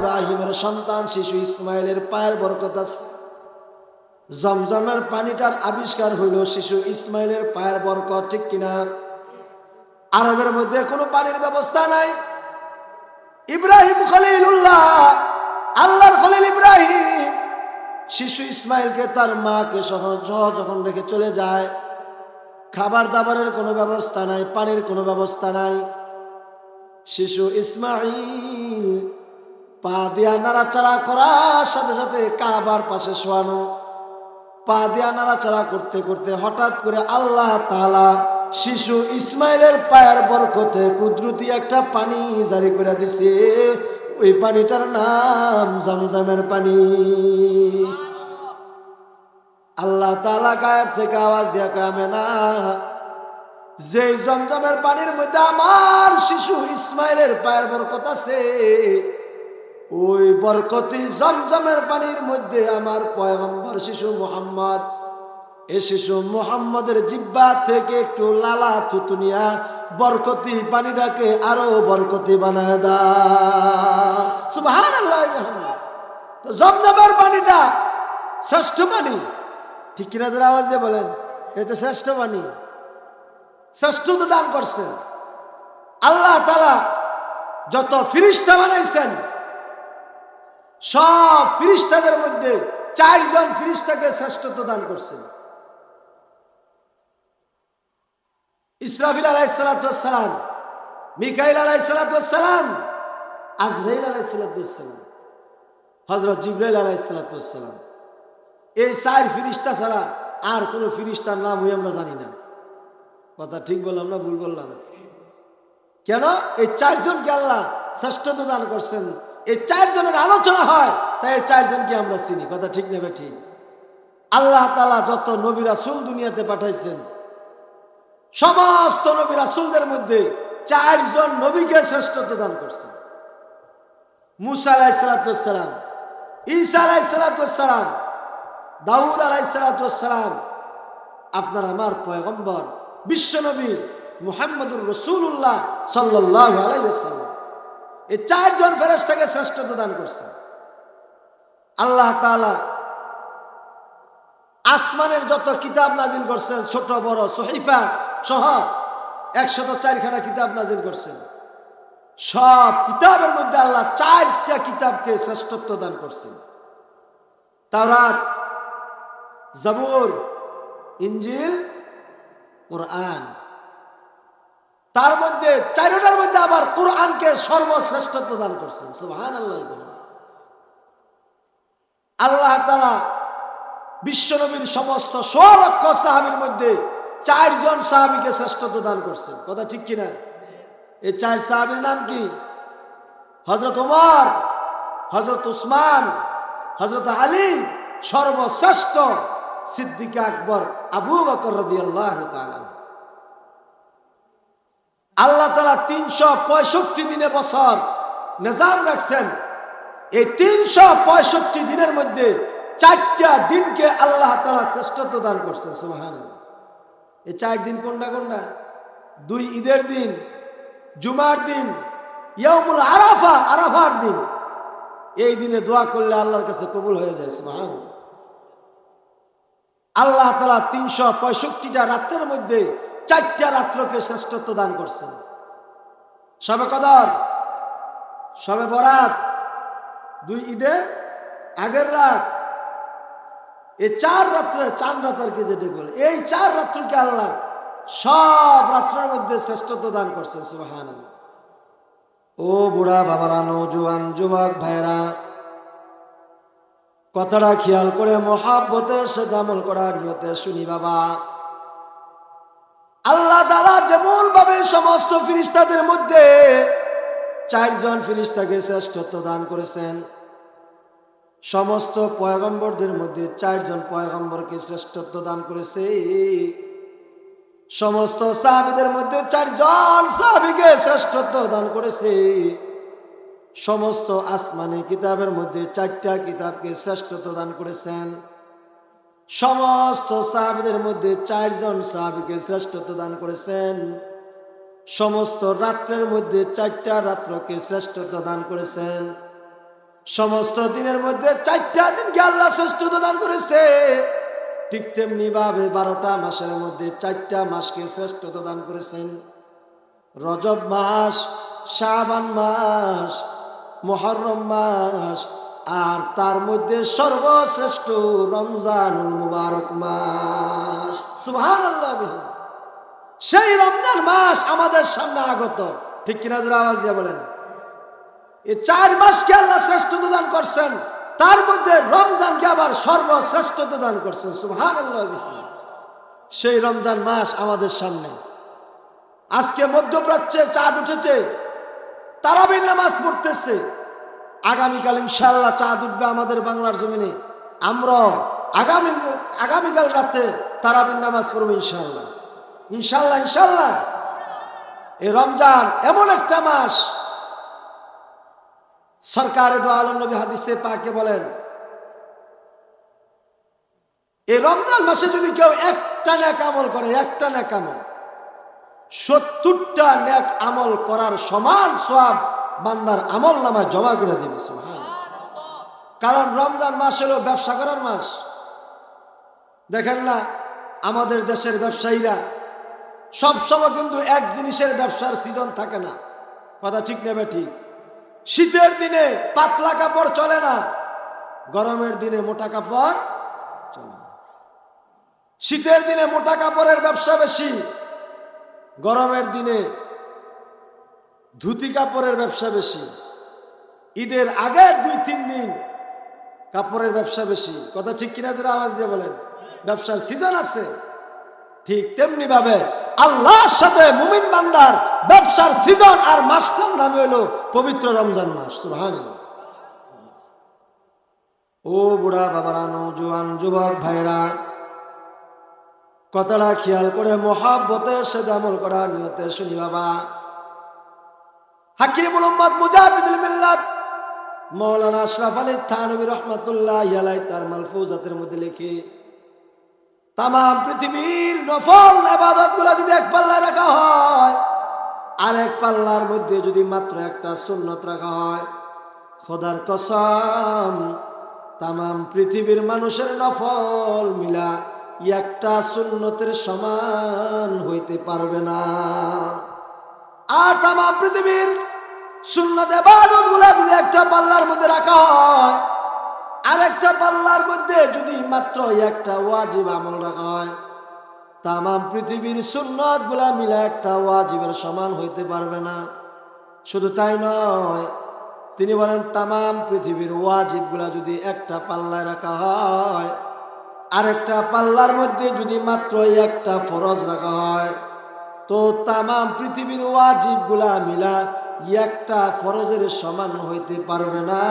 ইব্রাহিমের সন্তান শিশু ইসমাইলের পায়ের বরকত আছে। জমজমের পানিটার আবিষ্কার হইল শিশু ইসমাইলের পায়ের বরকত, ঠিক কিনা? আরবের মধ্যে কোনো পানির ব্যবস্থা নাই। ইব্রাহিম খলিলুল্লাহ, আল্লাহর খলিল ইব্রাহিম, শিশু ইসমাইলকে তার মাকে সহ সহ যখন রেখে চলে যায়, খাবার দাবারের কোনো ব্যবস্থা নাই, পানির কোনো ব্যবস্থা নাই। শিশু ইসমাইল পা দিয়া নাড়াচাড়া করার সাথে সাথে কাবার পাশে শোয়ানো। পা দিয়া নাড়াচাড়া করতে করতে হঠাৎ করে আল্লাহ তালা শিশু ইসমাইলের পায়ের বরকতে কুদরতি একটা পানি জারি করে দিছে। ওই পানিটার নাম জমজমের পানি। আল্লাহ তালা গায়েব থেকে আওয়াজ দিয়া কামে না যে জমজমের পানির মধ্যে আমার শিশু ইসমাইলের পায়ের বরকত আছে ওই বরকতি জমজমের পানির মধ্যে আমার পয়গম্বর শিশু মোহাম্মদ। এ শিশু মোহাম্মদের জিব্বা থেকে একটু লালা থুতুনিয়া বরকতি পানিটাকে আরও বরকতি বানায় বিহামদিহি। জমজমের পানিটা শ্রেষ্ঠ পানি। ঠিক কিনা যারা আওয়াজ দিয়ে বলেন এটা শ্রেষ্ঠ পানি। শ্রেষ্ঠ তো দান করছেন। আল্লাহ তালা যত ফিরিস্তা বানাইছেন সব ফিরিস্তাদের মধ্যে চারজন ফিরিস্তাকে শ্রেষ্ঠত্ব দান করছেন। ইসরাফিল আলাইসালাম মিকাইল আলাইসালাম আজরাইল আলাইসালাম হজরত জিব্রাইল আলাইসালাম এই চার ফিরিস্তা ছাড়া আর কোনো ফিরিস্তার নাম হয়ে আমরা জানি না। কথা ঠিক বললাম না ভুল বললাম? কেন? এই চারজনকে আল্লাহ শ্রেষ্ঠত্ব দান করছেন। এই চারজনের আলোচনা হয়, তাই এই চারজনকে আমরা চিনি। কথা ঠিক নেবে ঠিক? আল্লাহ তালা যত নবী রাসুল দুনিয়াতে পাঠাইছেন, সমস্ত নবী রাসুলদের মধ্যে চারজন নবীকে শ্রেষ্ঠত্ব দান করছেন। মুসা আলাহ সালাতাম ঈসা আলাহ সালাতাম দাউদ আলাহ সালাতাম আপনার আমার পয়গম্বর বিশ্বনবী মুহাম্মদুর রসুল্লাহ সাল্লাহ আলাইসাল্লাম এই চারজন ফেরেস্তাকে শ্রেষ্ঠত্ব দান করছেন আল্লাহ তাআলা আসমানের যত কিতাব নাজিল করছেন, ছোট, বড়, সহিফা সহ একশত চারখানা কিতাব নাজিল করছেন। সব কিতাবের মধ্যে আল্লাহ চারটা কিতাবকে শ্রেষ্ঠত্ব দান করছেন। তাওরাত, জাবুর ইঞ্জিল কোরআন। তার মধ্যে, চারোটার মধ্যে আবার কোরআনকে সর্বশ্রেষ্ঠত্ব দান করছেন। সুহান আল্লাহ আল্লাহ তারা বিশ্বনবীর সমস্ত লক্ষ সাহাবির মধ্যে চারজন সাহাবিকে শ্রেষ্ঠত্ব দান করছেন। কথা ঠিক কিনা? এই চার সাহাবির নাম কি? হজরত উমর হজরত উসমান হজরত আলী, সর্বশ্রেষ্ঠ সিদ্দিক আকবর আবু বকর রদি আল্লাহ আল্লাহ তালা তিনশো পঁয়ষট্টি দিনে বছর নিজাম রাখছেন। এই তিনশো পঁয়ষট্টি দিনের মধ্যে চারটা দিনকে আল্লাহ তালা শ্রেষ্ঠত্ব দান করছেন সুহান এই চার দিন কোনটা কোনটা? দুই ঈদের দিন, জুমার দিন ইয়মুল আরাফা, আরাফার দিন। এই দিনে দোয়া করলে আল্লাহর কাছে কবুল হয়ে যায় সুহান আল্লাহ তালা তিনশো পঁয়ষট্টিটা রাত্রের মধ্যে চারটা রাত্রকে শ্রেষ্ঠত্ব দান করছেন। সবে কদর, সবে বরাত, দুই ঈদের আগের রাত। এই চার রাত্রে, চার রাতারকে যেটা বলে? এই চার রাত্রকে আল্লাহ সব রাত্রের মধ্যে শ্রেষ্ঠত্ব দান করছেন সুবাহান ও বুড়া বাবারা, নৌজুয়ান যুবক ভাইরা কথাটা খেয়াল করে মহাব্বতে সে আমল করার নিয়তে শুনি বাবা। যেমন ভাবে সমস্ত ফিরিস্তাদের মধ্যে চারজন ফিরিস্তাকে শ্রেষ্ঠত্ব দান করেছেন, সমস্ত পয়গম্বরদের মধ্যে চারজন পয়গম্বরকে শ্রেষ্ঠত্ব দান করেছে, সমস্ত সাহাবিদের মধ্যে চারজন সাহাবিকে শ্রেষ্ঠত্ব দান করেছে, সমস্ত আসমানি কিতাবের মধ্যে চারটা কিতাবকে শ্রেষ্ঠত্ব দান করেছেন। সমস্ত সাহাবিদের মধ্যে চারজন সাহাবিকে শ্রেষ্ঠত্ব দান করেছেন। সমস্ত রাত্রের মধ্যে চারটা রাত্রকে শ্রেষ্ঠত্ব দান করেছেন। সমস্ত দিনের মধ্যে চারটা দিনকে আল্লাহ শ্রেষ্ঠতা দান করেছে। ঠিক তেমনি ভাবে বারোটা মাসের মধ্যে চারটা মাসকে শ্রেষ্ঠতা দান করেছেন। রজব মাস, শাবান মাস, মহরম মাস আর তার মধ্যে সর্বশ্রেষ্ঠ রমজানুল মুবারক মাস। সুবহানাল্লাহ সেই রমজান মাস আমাদের সামনে আগত। ঠিক কিনা আওয়াজ দিয়ে বলেন? এই চার মাসকে আল্লাহ শ্রেষ্ঠতা দান করছেন। তার মধ্যে রমজানকে আবার সর্বশ্রেষ্ঠতা দান করছেন। সুহান সেই রমজান মাস আমাদের সামনে। আজকে মধ্যপ্রাচ্যে চাঁদ উঠেছে। তারাবির নামাজ পড়তেছে। আগামীকাল ইনশাল্লাহ চাঁদ উঠবে আমাদের বাংলার জমিনে। আমরা আগামী আগামীকাল রাতে তারাবির নামাজ পড়ব ইনশাল্লাহ ইনশাল্লাহ ইনশাল্লাহ এই রমজান এমন একটা মাস। সরকারে নবী হাদিসে পাকে বলেন এই রমজান মাসে যদি কেউ একটা ন্যাক আমল করে, একটা ন্যাক আমল, সত্তরটা ন্যাক আমল করার সমান সব বান্দার আমল নামায় জমা করে দেবে কারণ রমজান মাস হলো ব্যবসা করার মাস। দেখেন না আমাদের দেশের ব্যবসায়ীরা সবসময় কিন্তু এক জিনিসের ব্যবসার সিজন থাকে না। কথা ঠিক নেবে ঠিক? শীতের দিনে পাতলা কাপড় চলে না গরমের দিনে মোটা কাপড় চলে না। শীতের দিনে মোটা কাপড়ের ব্যবসা বেশি গরমের দিনে ধুতি কাপড়ের ব্যবসা বেশি। ঈদের আগের দুই, তিন দিন কাপড়ের ব্যবসা বেশি। কথা ঠিক কিনা যারা আওয়াজ দিয়ে বলেন। ব্যবসার সিজন আছে। ঠিক তেমনি ভাবে আল্লাহর সাথে মুমিন বান্দার ব্যবসার সিজন আর মাসটার নামে হলো পবিত্র রমজান মাস। সুহান ও বুড়া বাবারা নৌজোয়ান যুবক ভাইরা কথাটা খেয়াল করে মহাব্বতের সাথে আমল করার নিয়তে শুনি বাবা। হাকিম মোহাম্মদ মুজাহিদুল মিল্লাত মৌলানা আশরাফ আলী থানবী রহমতুল্লাহ ইয়ালাই তার মালফুজাতের মধ্যে লিখে তাম পৃথিবীর নফল আবাদতগুলা যদি এক পাল্লায় হয়, আর এক পাল্লার মধ্যে যদি মাত্র একটা সুন্নত রাখা হয়, খোদার কসম তাম পৃথিবীর মানুষের নফল মিলা একটা সুন্নতের সমান হইতে পারবে না। আর তাম পৃথিবীর সুন্নত আবাদতগুলা যদি একটা পাল্লার মধ্যে রাখা হয়, আরেকটা পাল্লার মধ্যে যদি মাত্র একটা ওয়াজিব আমল রাখা হয় তাম পৃথিবীর সুন্নতগুলা মিলে একটা ওয়াজিবের সমান হইতে পারবে না। শুধু তাই নয়, তিনি বলেন তাম পৃথিবীর ওয়াজিবগুলা যদি একটা পাল্লায় রাখা হয়, আরেকটা পাল্লার মধ্যে যদি মাত্র একটা ফরজ রাখা হয় তো তাম পৃথিবীর ওয়াজিবগুলা মিলা একটা ফরজের সমান হইতে পারবে না।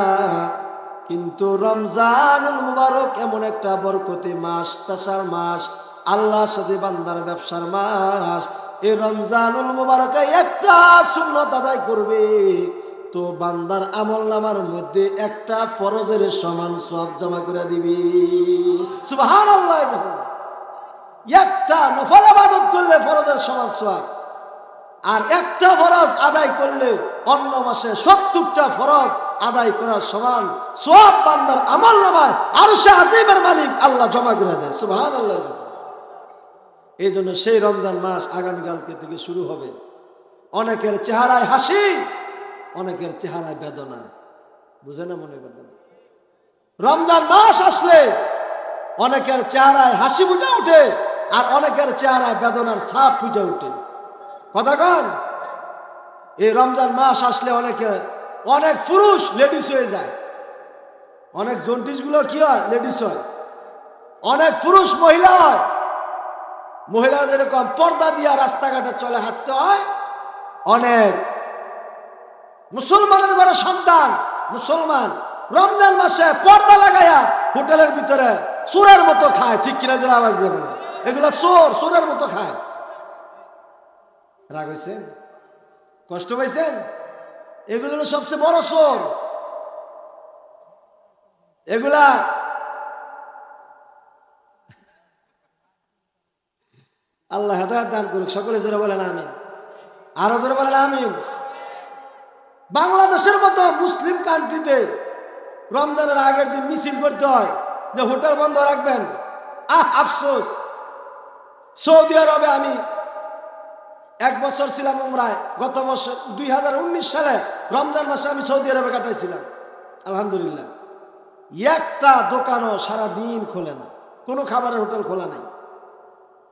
কিন্তু রমজানুল মুবারক এমন একটা বরকতি মাস, স্পেশাল মাস, আল্লাহর সাথে বান্দার ব্যবসার মাস। এই রমজানুল মুবারকে একটা শূন্যত আদায় করবে। তো বান্দার আমল নামার মধ্যে একটা ফরজের সমান সব জমা করে দিবি। সুবহান আল্লাহ। একটা নফল আবাদত করলে ফরজের সমান সব আর একটা ফরজ আদায় করলে অন্য মাসে সত্তরটা ফরজ আদায় করার সমান সব বান্দার আমল নামায় আর সে আজিমের মালিক আল্লাহ জমা করে দেয়। সুবহান আল্লাহ এই জন্য সেই রমজান মাস আগামীকালকে থেকে শুরু হবে। অনেকের চেহারায় হাসি, অনেকের চেহারায় বেদনা। বুঝে না মনে বেদনা রমজান মাস আসলে অনেকের চেহারায় হাসি ফুটে উঠে আর অনেকের চেহারায় বেদনার সাপ ফুটে উঠে কথা কন? এই রমজান মাস আসলে অনেকে, অনেক পুরুষ লেডিস হয়ে যায়। অনেক জন্টিসগুলো কি হয়? লেডিস হয়। অনেক পুরুষ মহিলা হয়। মহিলা যেরকম পর্দা দিয়া রাস্তাঘাটে চলে হাঁটতে হয়। অনেক মুসলমানের ঘরে সন্তান, মুসলমান, রমজান মাসে পর্দা লাগাইয়া হোটেলের ভিতরে সুরের মতো খায়, ঠিক কিনা যেন আওয়াজ দেবেন এগুলা চোর সুরের মতো খায়। রাগ হয়েছেন কষ্ট পাইছেন? এগুলো হলো সবচেয়ে বড় চোর। এগুলা আল্লাহ হেদায়ত দান করুক। সকলে জোরে বলেন আমি আরও জোরে বলেন আমি বাংলাদেশের মতো মুসলিম কান্ট্রিতে রমজানের আগের দিন মিছিল করতে হয়। যে হোটেল বন্ধ রাখবেন। আহ, আফসোস। সৌদি আরবে আমি এক বছর ছিলাম উমরায়। গত বছর দুই উনিশ সালে রমজান মাসে আমি সৌদি আরবে কাটাইছিলাম। আলহামদুলিল্লাহ। একটা দোকানও সারা দিন খোলে না। কোনো খাবারের হোটেল খোলা নাই।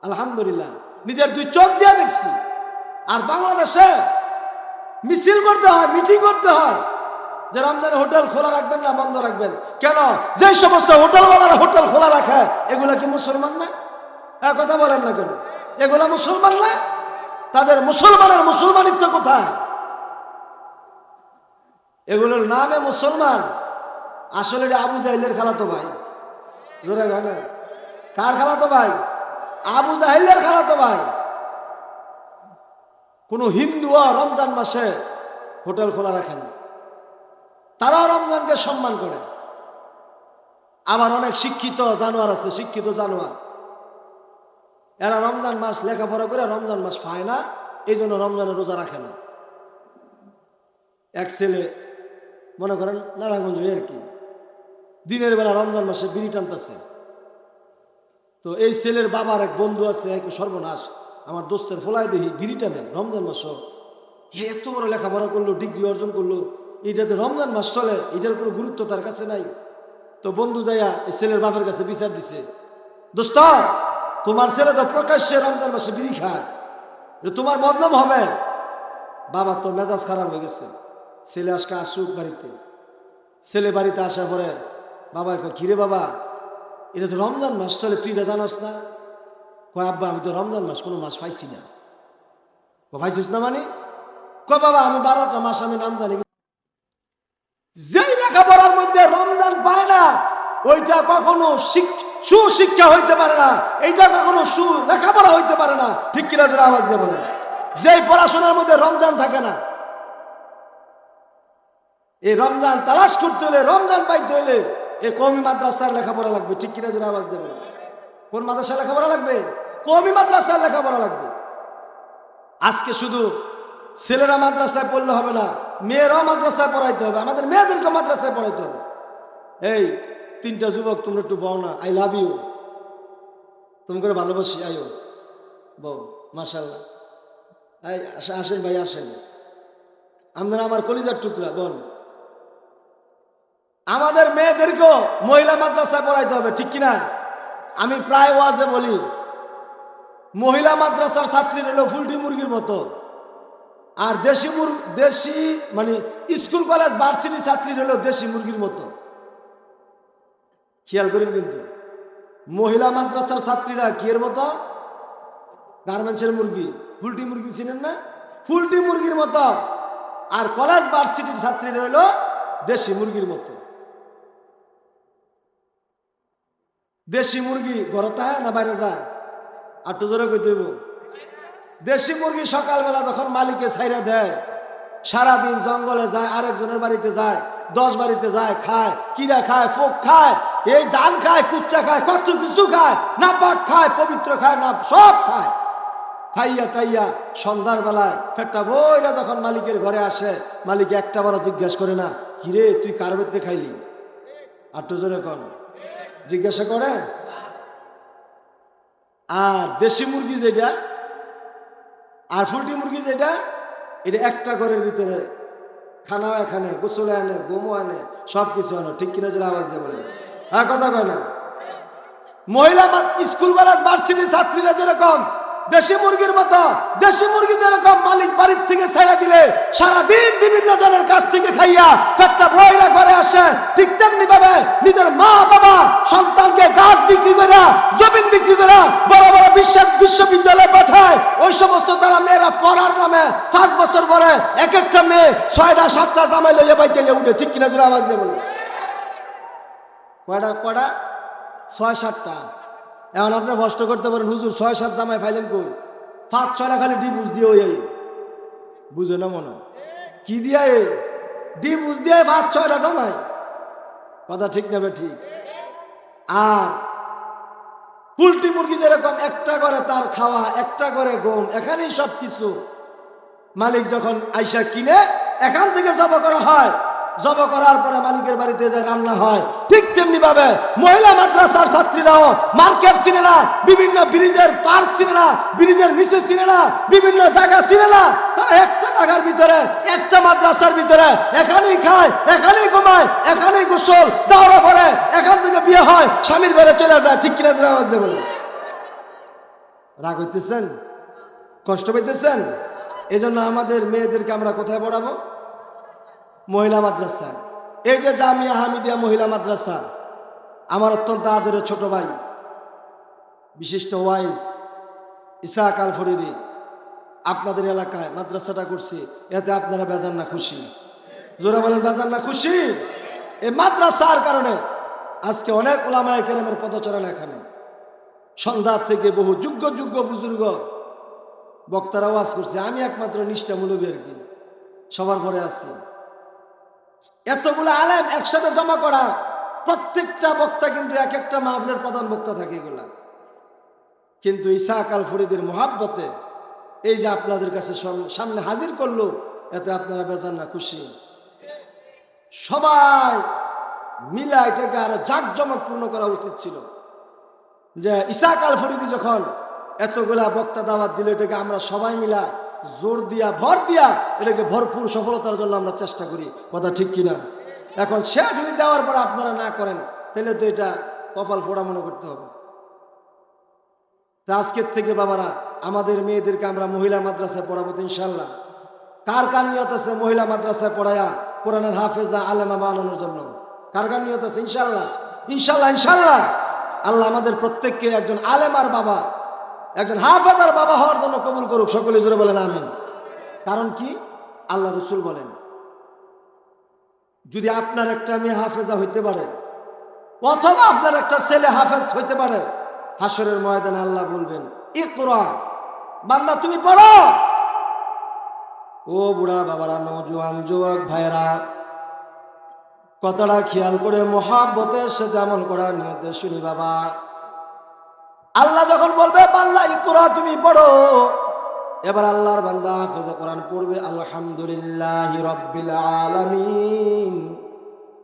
আলহামদুলিল্লাহ। নিজের দুই চোখ দিয়ে দেখছি। আর বাংলাদেশে মিছিল করতে হয়, মিটিং করতে হয়। যে রমজানে হোটেল খোলা রাখবেন না, বন্ধ রাখবেন। কেন? যে সমস্ত হোটেলওয়ালারা হোটেল খোলা রাখে, এগুলো কি মুসলমান না? হ্যাঁ কথা বলেন না কেন? এগুলা মুসলমান না? তাদের মুসলমানের মুসলমানিত্ব কোথায়? এগুলোর নামে মুসলমান। আসলে আবু জাহিলের খালাতো ভাই। জোরে ভাই না? কার খালাতো ভাই? আবু জাহিলের খালাতো ভাই। কোন হিন্দুও রমজান মাসে হোটেল খোলা রাখেন না। তারাও রমজানকে সম্মান করে। আবার অনেক শিক্ষিত জানোয়ার আছে, শিক্ষিত জানোয়ার। এরা রমজান মাস লেখাপড়া করে রমজান মাস পায় না এই জন্য রমজানের রোজা রাখে না। এক ছেলে, মনে করেন নারায়ণগঞ্জ আর কি, দিনের বেলা রমজান মাসে বিড়ি টানতেছে। তো এই ছেলের বাবার এক বন্ধু আছে, এক সর্বনাশ, আমার দোস্তের ফোলাই দেখি বিড়ি টানেন রমজান মাস। এত বড় লেখাপড়া করল, ডিগ্রি অর্জন করল, এইটাতে রমজান মাস চলে, এটার কোনো গুরুত্ব তার কাছে নাই। তো বন্ধু যাইয়া এই ছেলের বাপের কাছে বিচার দিছে, দোস্ত তোমার ছেলে তো প্রকাশ্যে রমজান মাসে বিড়ি খায়। তোমার বদনাম হবে। বাবা তো মেজাজ খারাপ হয়ে গেছে। ছেলে আজকে আসুক বাড়িতে। ছেলে বাড়িতে আসার পরে বাবা কয়, কিরে বাবা, এটা তো রমজান মাস চলে তুই এটা জানোস না? কয়, আব্বা, আমি তো রমজান মাস কোনো মাস পাইছি না। ক পাইছিস না মানে? ক বাবা, আমি বারোটা মাস আমি নাম জানি। যেই লেখাপড়ার মধ্যে রমজান পায় না, ওইটা কখনো শিক- সুশিক্ষা হইতে পারে না, এইটা কখনো সু লেখাপড়া হইতে পারে না। ঠিক কিনা জোরে আওয়াজ দিয়ে বলেন। যেই পড়াশোনার মধ্যে রমজান থাকে না, এই রমজান তালাশ করতে হলে রমজান পাইতে হলে এই কমি মাদ্রাসার লেখাপড়া লাগবে। ঠিক কিনা জোরে আওয়াজ দেবে কোন মাদ্রাসার লেখাপড়া লাগবে? কমি মাদ্রাসার লেখাপড়া লাগবে। আজকে শুধু ছেলেরা মাদ্রাসায় পড়লে হবে না, মেয়েরাও মাদ্রাসায় পড়াইতে হবে, আমাদের মেয়েদেরকে মাদ্রাসায় পড়াইতে হবে। এই তিনটা যুবক, তোমরা একটু বও না আই লাভ ইউ তুমি করে ভালোবাসি, আয়ো। বউ মাসাল্লাহ আসেন ভাই, আসেন। আপনারা আমার কলিজার টুকরা, বোন। আমাদের মেয়েদেরকেও মহিলা মাদ্রাসায় পড়াইতে হবে, ঠিক কিনা? আমি প্রায় ওয়াজে বলি, মহিলা মাদ্রাসার ছাত্রী হলো ফুলটি মুরগির মতো। আর দেশি মুর, দেশি মানে স্কুল, কলেজ ভার্সিটি ছাত্রী হলো দেশি মুরগির মতো। খেয়াল করেন কিন্তু। মহিলা মাদ্রাসার ছাত্রীরা কি এর মতো? গার্মেন্টসের মুরগি। ফুলটি মুরগি চিনেন না? ফুলটি মুরগির মতো। আর কলেজ ভার্সিটির ছাত্রীরা হলো দেশি মুরগির মতো। দেশি মুরগি ঘরতে হয় না বাইরে যায়? আর তো জোরে কইতে হইব। দেশি মুরগি সকালবেলা যখন মালিকে ছাইরা দেয়, সারাদিন জঙ্গলে যায়, আরেকজনের বাড়িতে যায়, দশ বাড়িতে যায়, খায়, কিরা খায়, ফোক খায় এই ধান খায়, কুচ্চা খায়, কত কিছু খায়, না পাক খায়, পবিত্র খায়, না সব খায়। খাইয়া টাইয়া সন্ধ্যার বেলায় ফেটটা বইরা যখন মালিকের ঘরে আসে, মালিক একটা বড় জিজ্ঞেস করে না, কিরে, তুই কার বেতে খাইলি? তো জোরে কন, জিজ্ঞাসা করে আর দেশি মুরগি যেটা, আর ফুলটি মুরগি যেটা, এটা একটা ঘরের ভিতরে খানাও এখানে, গোসলে আনে গোমো আনে সব কিছু আনে। ঠিক কিনা জোরে আওয়াজ দিয়ে বলেন। হ্যাঁ কথা কয় না। মহিলা স্কুল কলেজ, ভার্সিটি, ছাত্রীরা যেরকম দেশি মুরগির মতো, দেশি মুরগি যেরকম মালিক বাড়ির থেকে ছেড়ে দিলে, সারাদিন বিভিন্ন জনের কাছ থেকে খাইয়া একটা বইরা ঘরে আসে, ঠিক তেমনি ভাবে নিজের মা, বাবা, সন্তানকে গাছ বিক্রি করে জমিন বিক্রি করে বড় বড় বিশ্ব বিশ্ববিদ্যালয়ে পাঠায়। ওই সমস্ত তারা মেয়েরা পড়ার নামে পাঁচ বছর পরে এক একটা মেয়ে ছয়টা, সাতটা জামাই লইয়া বাইতে উঠে। ঠিক কিনা জোরে আওয়াজ দিয়ে বলে। কয়টা কয়টা? ছয়, সাতটা। এখন আপনি কষ্ট করতে পারেন, হুজুর, ছয়, সাত জামাই ফাইলেন কই? পাঁচ, ছয়টা খালি ডিবুজ দিয়ে ওই বুঝে না মনে? কি দিয়া এ ডিবুজ দিয়ে পাঁচ, ছয়টা জামাই? কথা ঠিক নেবে ঠিক? আর পুলটি মুরগি যেরকম একটা করে তার খাওয়া, একটা করে গম, এখানেই সব কিছু মালিক যখন আইসা কিনে, এখান থেকে জব করা হয়। জব করার পরে মালিকের বাড়িতে যায় রান্না হয়, ঠিক তেমনি ভাবে মহিলা মাদ্রাসার ছাত্রীরাও মার্কেট চিনে না, বিভিন্ন ব্রিজের পার্ক চিনে না, ব্রিজের নিচে চিনে না, বিভিন্ন জায়গা চিনে না। তারা একটা জায়গার ভিতরে, একটা মাদ্রাসার ভিতরে এখানেই খায়, এখানেই ঘুমায়, এখানেই গোসল দাওয়া পরে, এখান থেকে বিয়ে হয়, স্বামীর ঘরে চলে যায়, ঠিক কিনা আওয়াজ দিয়ে বলে রাগ হইতেছেন? কষ্ট পাইতেছেন? এই জন্য আমাদের মেয়েদেরকে আমরা কোথায় পড়াবো? মহিলা মাদ্রাসা এই যে জামিয়া হামিদিয়া মহিলা মাদ্রাসা আমার অত্যন্ত আদরের ছোট ভাই, বিশিষ্ট ওয়াইজ ইসাক আল ফরিদি আপনাদের এলাকায় মাদ্রাসাটা করছি, এতে আপনারা বেজান না খুশি। জোরে বলেন, বেজান না খুশি? এই মাদ্রাসার কারণে আজকে অনেক ওলামায় কেরামের পদচারণা এখানে। সন্ধ্যার থেকে বহু যোগ্য যোগ্য বুজুর্গ বক্তারা ওয়াজ করছে। আমি একমাত্র নিষ্ঠা মূলবী আর কি। সবার পরে আছি। এতগুলো আলেম একসাথে জমা করা, প্রত্যেকটা বক্তা কিন্তু এক একটা মাহফিলের প্রধান বক্তা থাকে এগুলা। কিন্তু ইসাক আল ফরিদের মহাব্বতে এই যে আপনাদের কাছে সামনে হাজির করল, এতে আপনারা বেজান না, খুশি। সবাই মিলা এটাকে আরও জাঁকজমকপূর্ণ করা উচিত ছিল। যে ইসাক আল ফরিদি যখন এতগুলা বক্তা দাওয়াত দিল, এটাকে আমরা সবাই মিলা জোর দিয়া, ভর দিয়া এটাকে ভরপুর সফলতার জন্য আমরা চেষ্টা করি। কথা ঠিক কিনা? এখন সে যদি দেওয়ার পর আপনারা না করেন, তাহলে তো এটা কপাল ফোড়া মনে করতে হবে। আজকের থেকে বাবারা, আমাদের মেয়েদেরকে আমরা মহিলা মাদ্রাসায় পড়াবো তো ইনশাল্লাহ কার কার নিয়ত আছে মহিলা মাদ্রাসায় পড়ায়া কোরআনের হাফেজা আলেমা বানানোর জন্য। কার কার নিয়ত আছে ইনশাল্লাহ ইনশাল্লাহ ইনশাল্লাহ আল্লাহ আমাদের প্রত্যেককে একজন আলেমার বাবা। একজন হাফেজার বাবা হওয়ার জন্য কবুল করুক সকলে জোরে বলেন, আমিন। কারণ কি? আল্লাহ রসুল বলেন, যদি আপনার একটা মেয়ে হাফেজা হইতে পারে, অথবা আপনার একটা ছেলে হাফেজ হইতে পারে হাসরের ময়দানে আল্লাহ বলবেন, ইকরা, বান্দা তুমি পড়ো। ও বুড়া বাবারা, নজওয়ান যুবক ভাইরা কতটা খেয়াল করে মহাব্বতের সাথে আমল করার নিয়তে শুনি বাবা। আল্লাহ যখন বলবে, বান্দা ইকরা তুমি পড়ো। এবার আল্লাহর বান্দা হাফেজে কোরআন পড়বে, আলহামদুলিল্লাহ রব্বিল আলামিন।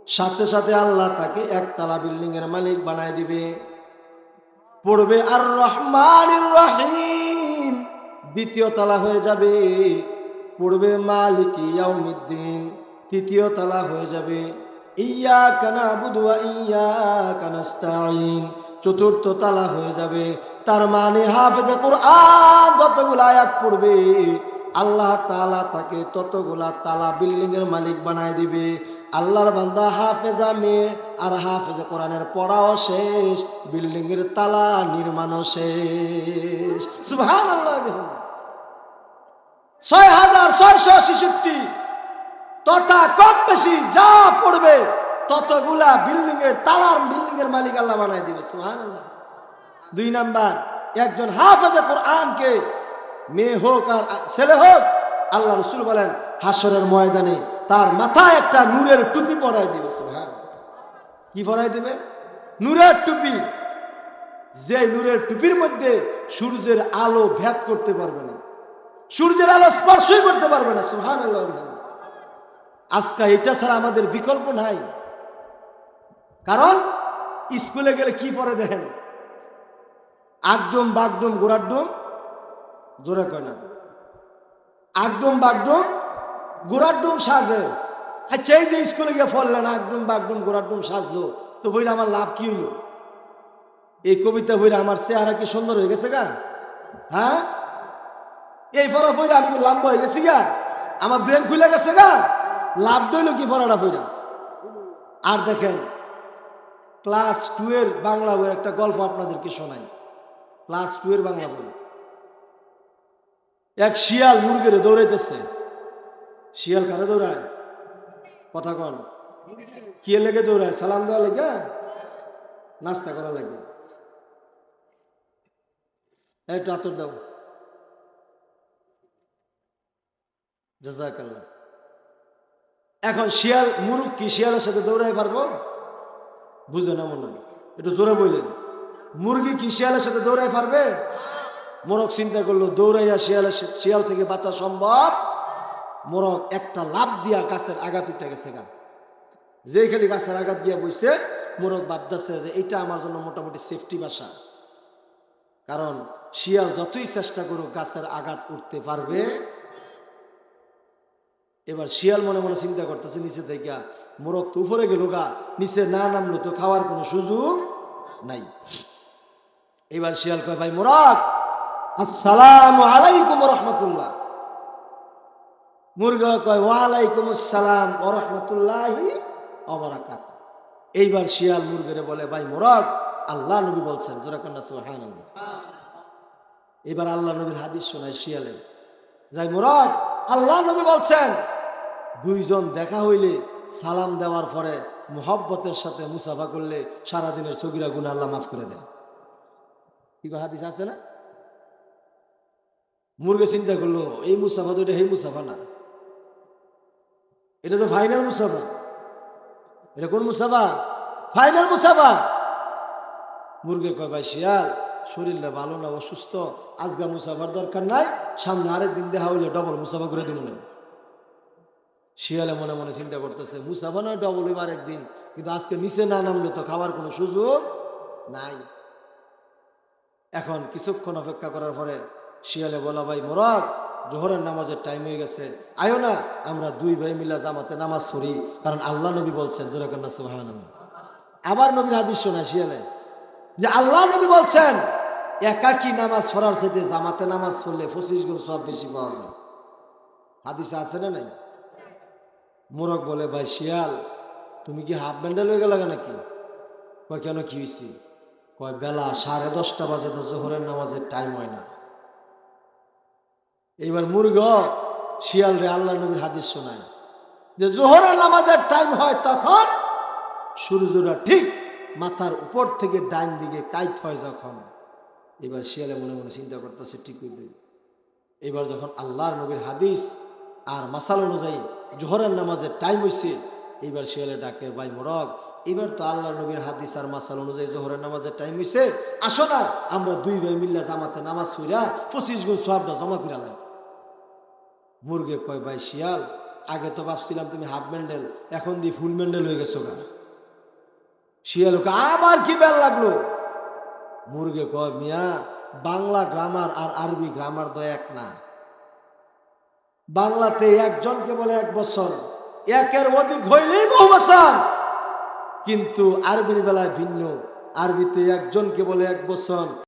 সাথে সাথে আল্লাহ তাকে একতলা বিল্ডিং এর মালিক বানায় দিবে। পড়বে আর রহমান রহিম। দ্বিতীয় তালা হয়ে যাবে, পড়বে, মালিক ইয়াউমিদ্দিন। তৃতীয় তালা হয়ে যাবে ইয়া কানা বুধুয়া ইয়া কানাস্তাইন চতুর্থ তালা হয়ে যাবে। তার মানে হাফেজে কোরআন যতগুলো আয়াত পড়বে, আল্লাহ তালা তাকে ততগুলা তালা বিল্ডিং এর মালিক বানায় দিবে। আল্লাহর বান্দা হাফেজা মেয়ে আর হাফেজা কোরআনের পড়াও শেষ বিল্ডিং এর তালা নির্মাণও শেষ। আল্লাহ ছয় হাজার ছয়শো ছেষট্টি তথা কম বেশি যা পড়বে, ততগুলা বিল্ডিং এর তালার বিল্ডিং এর মালিক আল্লাহ বানায় দিবে আল্লাহ দুই নাম্বার, একজন হাফেজে কোরআনকে মেয়ে হোক আর ছেলে হোক, আল্লাহ রসুল বলেন হাসরের ময়দানে তার মাথায় একটা নূরের টুপি পরাই দিবে সুবহান কি পরাই দিবে? নূরের টুপি। যে নূরের টুপির মধ্যে সূর্যের আলো ভেদ করতে পারবে না। সূর্যের আলো স্পর্শই করতে পারবে না সুহান আল্লাহ আজকে এটা ছাড়া আমাদের বিকল্প নাই। কারণ স্কুলে গেলে কি পরে দেখেন? আগডুম বাগডুম গোড়াডুম জোরে কয় না। আগডুম বাগডুম গোড়াডুম সাজে। আচ্ছা এই যে স্কুলে গিয়ে পড়লেন, আগডুম বাগডুম গোড়াডুম সাজলো, তো বইটা আমার লাভ কি হইল এই কবিতা বইরা আমার চেহারা কি সুন্দর হয়ে গেছে গা? হ্যাঁ? এই পড়া বইরা আমি লাম্বা হয়ে গেছি গা। আমার ব্রেন খুলে গেছে গা। লাভ দইল কি পড়াটা বইরা আর দেখেন ক্লাস টু এর বাংলা বইয়ের একটা গল্প আপনাদেরকে শোনাই। ক্লাস টু এর বাংলা বই। এক শিয়াল মুরগিরে দৌড়াইতেছে। শিয়াল কারে দৌড়ায়? কথা কন। কি লেগে দৌড়ায়? সালাম দেওয়া লেগে? নাস্তা করা লাগে? একটু আতর দাও। জাজাকাল্লাহ। এখন শিয়াল, মুরুখ কি শিয়ালের সাথে দৌড়াই পারব? বুঝে না মনে হয়। একটু জোরে বললেন। মুরগি কি শিয়ালের সাথে দৌড়াই পারবে? মোরগ চিন্তা করল, দৌড়াইয়া শিয়ালের শিয়াল থেকে বাঁচা সম্ভব? মোরগ একটা লাভ দিয়া গাছের আঘাত উঠে গেছে গা। যে খালি গাছের আঘাত দিয়ে বইছে, মোরগ ভাবতেছে যে এটা আমার জন্য মোটামুটি সেফটি বাসা। কারণ শিয়াল যতই চেষ্টা করুক গাছের আঘাত উঠতে পারবে এবার শিয়াল মনে মনে চিন্তা করতেছে, নিচে থেকে মোরগ তো উপরে গেল গা, নিচে না নামলো তো খাওয়ার কোনো সুযোগ নাই। এবার শিয়াল কয়, ভাই মোরগ, আসসালাম আলাইকুম রহমতুল্লাহ। মুরগা কয়, ওয়ালাইকুম আসসালাম ও রহমতুল্লাহি অবরাকাত এইবার শিয়াল মুরগেরে বলে, ভাই মোরগ, আল্লাহ নবী বলছেন সুহান এবার আল্লাহ নবীর হাদিস শোনায় শিয়ালে যাই মোরগ, আল্লাহ নবী বলছেন দুইজন দেখা হইলে সালাম দেওয়ার পরে মোহব্বতের সাথে মুসাফা করলে সারাদিনের সগিরা গুণ আল্লাহ মাফ করে দেন। কি হাদিস আছে না? মুরগে চিন্তা করল, এই মুসাফা তো এটা এই মুসাফা না। এটা তো ফাইনাল মুসাফা। এটা কোন মুসাফা? ফাইনাল মুসাফা। মুরগে কয়, ভাই শিয়াল শরীরটা ভালো না, অসুস্থ। আজগা মুসাফার দরকার নাই, সামনে আরেক দিন দেখা হইলে ডবল মুসাফা করে দেবো না। শিয়ালে মনে মনে চিন্তা করতেছে মুসাফা নয় ডবল এবার একদিন, কিন্তু আজকে নিচে না নামলে তো খাওয়ার কোনো সুযোগ নাই। এখন কিছুক্ষণ অপেক্ষা করার পরে শিয়ালে বলা, ভাই মোরগ জোহরের নামাজের টাইম হয়ে গেছে, আয়ো না, আমরা দুই ভাই মিলা জামাতে নামাজ পড়ি। কারণ আল্লাহ নবী বলছেন জোরাকার না সুহান আবার নবীর হাদিস শোনায় শিয়ালে, যে আল্লাহ নবী বলছেন, একাকি নামাজ পড়ার সাথে জামাতে নামাজ পড়লে পঁচিশ গুণ সব বেশি পাওয়া যায়। হাদিসে আছে না নাই? মোরগ বলে, ভাই শিয়াল, তুমি কি হাফ ব্যান্ডেল হয়ে গেলে নাকি? কয় কেন কি হয়েছি কয়, বেলা সাড়ে দশটা বাজে তো জোহরের নামাজের টাইম হয় না। এইবার মুরগ শিয়াল রে আল্লাহ নবীর হাদিস শোনায় যে জোহরের নামাজের টাইম হয় তখন সূর্যটা ঠিক মাথার উপর থেকে ডাইন দিকে কাইট হয় যখন। এবার শিয়ালে মনে মনে চিন্তা করতেছে ঠিক এবার যখন আল্লাহর নবীর হাদিস আর মাসাল অনুযায়ী জোহরের নামাজের টাইম হয়েছে এইবার শিয়ালে ডাকে ভাই মোরগ। এবার তো আল্লাহ নবীর হাদিস আর মাসাল অনুযায়ী জোহরের নামাজের টাইম হয়েছে আসো না, আমরা দুই ভাই মিল্লা জামাতে নামাজ পড়া পঁচিশ গুণ সবটা জমা করে লাগে মুরগে কয়, ভাই শিয়াল, আগে তো ভাবছিলাম তুমি হাফ ম্যান্ডেল এখন দিয়ে ফুল ম্যান্ডেল হয়ে গেছো গা। শিয়াল ওকে আবার কি বেল লাগল? মুরগে কয়, মিয়া, বাংলা গ্রামার আর আরবি গ্রামার তো এক না। বাংলাতে একজনকে বলে এক বছর। একের অধিক হইলেই বহু বছর। কিন্তু আরবির বেলায় ভিন্ন। আরবিতে একজনকে বলে এক বছর।